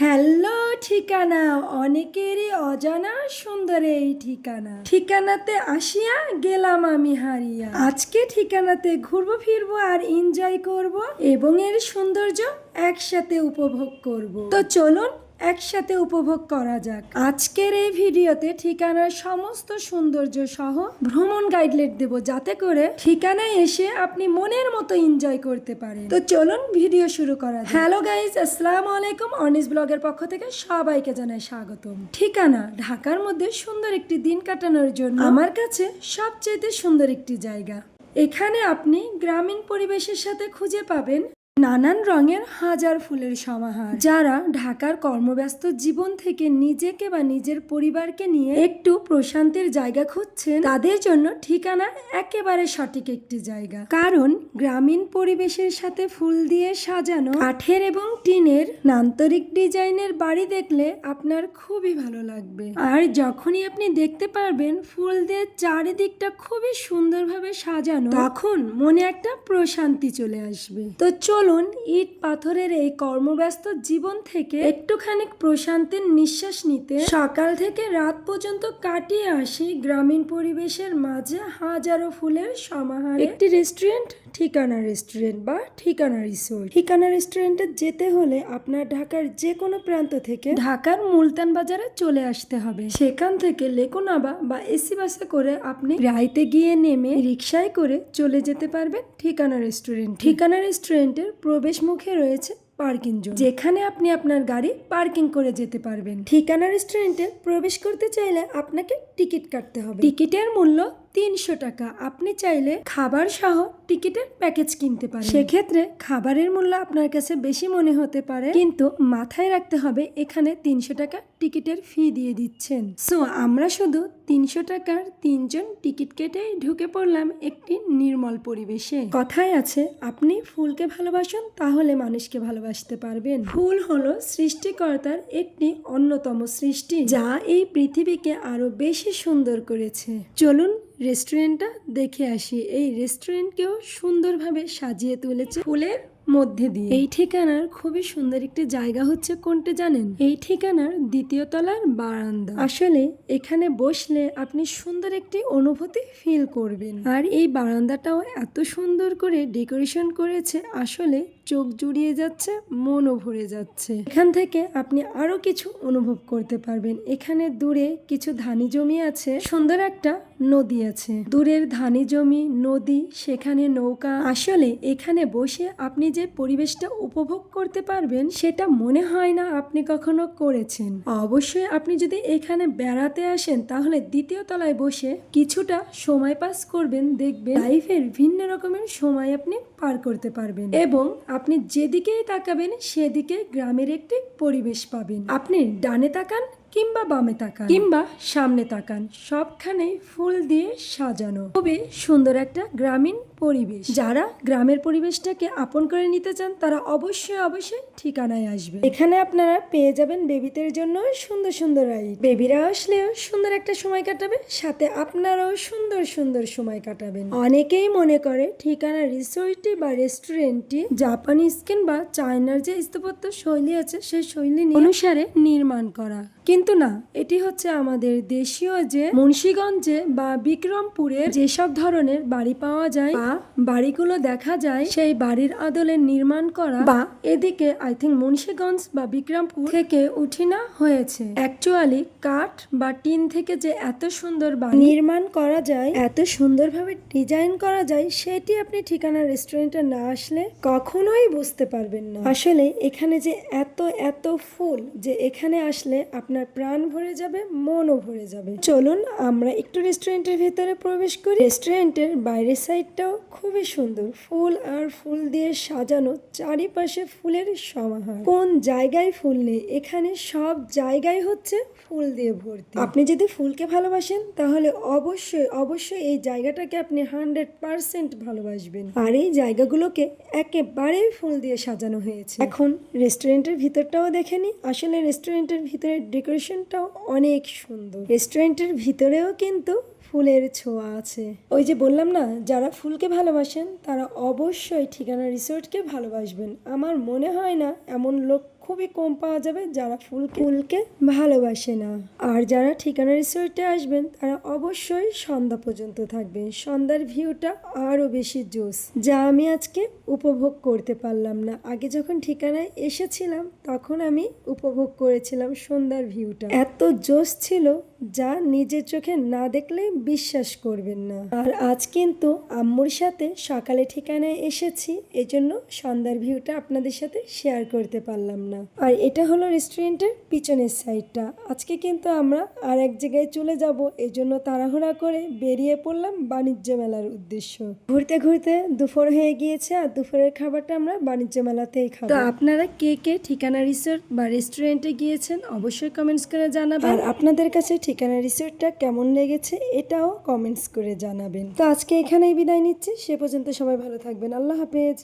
Hello ঠিকানা, অনেকেরই অজানা সুন্দর এই ঠিকানা। ঠিকানাতে আসিয়া গেলাম আমি হারিয়া। আজকে ঠিকানাতে ঘুরবো, ফিরবো আর এনজয় করব এবং এর সৌন্দর্য একসাথে উপভোগ করব। তো চলুন একসাথে উপভোগ করা যাক। আজকের এই ভিডিওতে ঠিকানার সমস্ত সৌন্দর্য সহ ভ্রমণ গাইডলাইন দেব যাতে করে ঠিকানায় এসে আপনি মনের মতো এনজয় করতে পারেন। তো চলুন ভিডিও শুরু করা হ্যালো গাইজ আসসালাম আলাইকুম। অনিস ব্লগের পক্ষ থেকে সবাইকে জানাই স্বাগতম। ঠিকানা, ঢাকার মধ্যে সুন্দর একটি দিন কাটানোর জন্য আমার কাছে সবচেয়ে সুন্দর একটি জায়গা। এখানে আপনি গ্রামীণ পরিবেশের সাথে খুঁজে পাবেন নানান রঙের হাজার ফুলের সমাহার। যারা ঢাকার কর্মব্যস্ত জীবন থেকে নিজেকে বা নিজের পরিবারকে নিয়ে একটু প্রশান্তির জায়গা খুঁজছেন, তাদের জন্য ঠিকানা একেবারে সঠিক একটি জায়গা। কারণ গ্রামীণ পরিবেশের সাথে ফুল দিয়ে সাজানো, কাঠের এবং টিনের নান্তরিক ডিজাইনের বাড়ি দেখলে আপনার খুবই ভালো লাগবে। আর যখনই আপনি দেখতে পারবেন ফুল দিয়ে চারিদিকটা খুবই সুন্দরভাবে সাজানো, তখন মনে একটা প্রশান্তি চলে আসবে। তো চলুন ইট পাথরের এই কর্মব্যস্ত জীবন থেকে একটুখানি প্রশান্তির নিঃশ্বাস নিতে। সকাল থেকে রাত পর্যন্ত কাটিয়ে আসি গ্রামীণ পরিবেশের মাঝে হাজারো ফুলের সমাহার। একটি রেস্টুরেন্ট ঠিকানা রেস্টুরেন্ট বা ঠিকানা রিসোর্ট ঠিকানা রেস্টুরেন্টে যেতে হলে আপনার ঢাকার যে কোনো প্রান্ত থেকে ঢাকার মুলতান বাজারে চলে আসতে হবে। সেখান থেকে লেকোনাবা বা এসি বাসে করে আপনি রাইতে গিয়ে নেমে রিক্সায় করে চলে যেতে পারবেন ঠিকানা রেস্টুরেন্ট ঠিকানা রেস্টুরেন্টের প্রবেশ মুখে রয়েছে পার্কিং জোন, যেখানে আপনি আপনার গাড়ি পার্কিং করে যেতে পারবেন। ঠিকানা রেস্টুরেন্টে প্রবেশ করতে চাইলে আপনাকে টিকিট কাটতে হবে। টিকিটের মূল্য তিনশো টাকা। আপনি চাইলে খাবার সহ টিকিটের প্যাকেজ কিনতে পারেন। সেক্ষেত্রে খাবারের মূল্য আপনার কাছে বেশি মনে হতে পারে, কিন্তু মাথায় রাখতে হবে এখানে তিনশো টাকা টিকিটের ফি দিয়ে দিচ্ছেন। সো আমরা শুধু তিনশো টাকার তিনজন টিকিট কেটে ঢুকে পড়লাম একটি নির্মল পরিবেশে। কথায় আছে, আপনি ফুলকে ভালোবাসুন, তাহলে মানুষকে ভালোবাসতে পারবেন। ফুল হলো সৃষ্টিকর্তার একটি অন্যতম সৃষ্টি, যা এই পৃথিবীকে আরও বেশি সুন্দর করেছে। চলুন রেস্টুরেন্টটা দেখে আসি। এই রেস্টুরেন্টকেও সুন্দরভাবে সাজিয়ে তুলেছে। ফুলের মধ্যে দিয়ে। এই ঠিকানার খুবই সুন্দর একটি জায়গা হচ্ছে কোনটা জানেন? এই ঠিকানার দ্বিতীয় তলার বারান্দা। আসলে এখানে বসলে আপনি সুন্দর একটি অনুভূতি ফিল করবেন। আর এই বারান্দাটাও এত সুন্দর করে ডেকোরেশন করেছে, আসলে চোখ জুড়িয়ে যাচ্ছে, মনও ভরে যাচ্ছে। এখান থেকে আপনি আরও কিছু অনুভব করতে পারবেন। এখানে দূরে কিছু ধানি জমি আছে, সুন্দর একটা নদী আছে। দূরের ধানি জমি, নদী, সেখানে নৌকা। আসলে এখানে বসে আপনি যে পরিবেশটা উপভোগ করতে পারবেন, সেটা মনে হয় না আপনি কখনো করেছেন। অবশ্যই আপনি যদি এখানে বেড়াতে আসেন, তাহলে দ্বিতীয় তলায় বসে কিছুটা সময় পাস করবেন, দেখবেন লাইফের ভিন্ন রকমের সময় আপনি পার করতে পারবেন এবং আপনি যেদিকেই তাকাবেন, সেদিকে গ্রামের একটি পরিবেশ পাবেন। আপনি ডানে তাকান কিংবা বামে তাকান। কিংবা সামনে তাকান। সবখানে ফুল দিয়ে সাজানো। খুবই সুন্দর একটা গ্রামীণ পরিবেশ। যারা গ্রামের পরিবেশটাকে আপন করে নিতে চান তারা অবশ্যই অবশ্যই ঠিকানায় আসবে এখানে আপনারা পেয়ে যাবেন বেবিদের জন্য সুন্দর সুন্দর রাইড বেবিরা আসলেও সুন্দর একটা সময় কাটাবে সাথে আপনারাও সুন্দর সুন্দর সময় কাটাবেন। অনেকেই মনে করে ঠিকানা রিসোর্টটি বা রেস্টুরেন্টটি জাপানিজ কিংবা চায়নার যে স্থাপত্য শৈলী আছে সেই শৈলী অনুসারে নির্মাণ করা। কিন্তু না, এটি হচ্ছে আমাদের দেশীয় যে মুন্সীগঞ্জে বা বিক্রমপুরে যেসব ধরনের বাড়ি পাওয়া যায় বা বাড়িগুলো দেখা যায়, সেই বাড়ির আদলে নির্মাণ করা বা এদিকে আই থিঙ্ক মুন্সীগঞ্জ বা বিক্রমপুর থেকে উঠিনা হয়েছে। অ্যাকচুয়ালি কাঠ বা টিন থেকে যে এত সুন্দর বাড়ি নির্মাণ করা যায়, এত সুন্দরভাবে ডিজাইন করা যায়, সেটি আপনি ঠিকানা রেস্টুরেন্টে না আসলে কখনোই বুঝতে পারবেন না। আসলে এখানে যে এত এত ফুল যে এখানে আসলে আপনার প্রাণ ভরে যাবে, মনও ভরে যাবে। চলুন আমরা একটু রেস্টুরেন্টের ভেতরে প্রবেশ করি। রেস্টুরেন্টের বাইরের সাইডটাও খুবই সুন্দর। ফুল আর ফুল দিয়ে সাজানো চারিপাশে ফুলের সমাহার। কোন জায়গায় ফুল নেই, এখানে সব জায়গায় হচ্ছে ফুল দিয়ে ভর্তি। আপনি যদি ফুলকে ভালোবাসেন, তাহলে অবশ্যই অবশ্যই এই জায়গাটাকে আপনি হান্ড্রেড পার্সেন্ট ভালোবাসবেন। আর এই জায়গাগুলোকে একেবারেই ফুল দিয়ে সাজানো হয়েছে। এখন রেস্টুরেন্টের ভিতরটাও দেখে নি আসলে রেস্টুরেন্টের ভিতরের ডেকোরেশনটাও অনেক সুন্দর। রেস্টুরেন্টের ভিতরেও কিন্তু ফুলের ছোঁয়া আছে। ওই যে বললাম না, যারা ফুলকে ভালোবাসেন, তারা অবশ্যই ঠিকানা রিসোর্টকে ভালোবাসবেন। আমার মনে হয় না এমন লোক খুবই কম পাওয়া যাবে যারা ফুল ফুলকে ভালোবাসে না। আর যারা ঠিকানা রিসোর্টে আসবেন, তারা অবশ্যই সন্ধ্যা পর্যন্ত থাকবেন। সন্ধ্যার ভিউটা আরও বেশি জোস যা আমি আজকে উপভোগ করতে পারলাম না। আগে যখন ঠিকানায় এসেছিলাম, তখন আমি উপভোগ করেছিলাম সন্ধ্যার ভিউটা। এত জোস ছিল যা নিজের চোখে না দেখলে বিশ্বাস করবেন না। আর আজ কিন্তু আম্মুর সাথে সকালে ঠিকানায় এসেছি, এজন্য সন্ধ্যার ভিউটা আপনাদের সাথে শেয়ার করতে পারলাম না। আর এটা হলো রেস্টুরেন্টের পিছনের সাইডটা আজকে কিন্তু আমরা আর এক জায়গায় চলে যাব এই জন্য তাড়াহুড়া করে বেরিয়ে পড়লাম বাণিজ্য মেলার উদ্দেশ্য। ঘুরতে ঘুরতে দুপুর হয়ে গিয়েছে আর দুপুরের খাবারটা আমরা বাণিজ্য মেলাতেই খাব। তো আপনারা কে কে ঠিকানা রিসোর্ট বা রেস্টুরেন্টে গিয়েছেন অবশ্যই কমেন্টস করে জানাবেন। আর আপনাদের কাছে ঠিকানা রিসোর্টটা কেমন লেগেছে এটাও কমেন্টস করে জানাবেন। তো আজকে এখানেই বিদায় নিচ্ছি সে পর্যন্ত সবাই ভালো থাকবেন। আল্লাহ হাফেজ।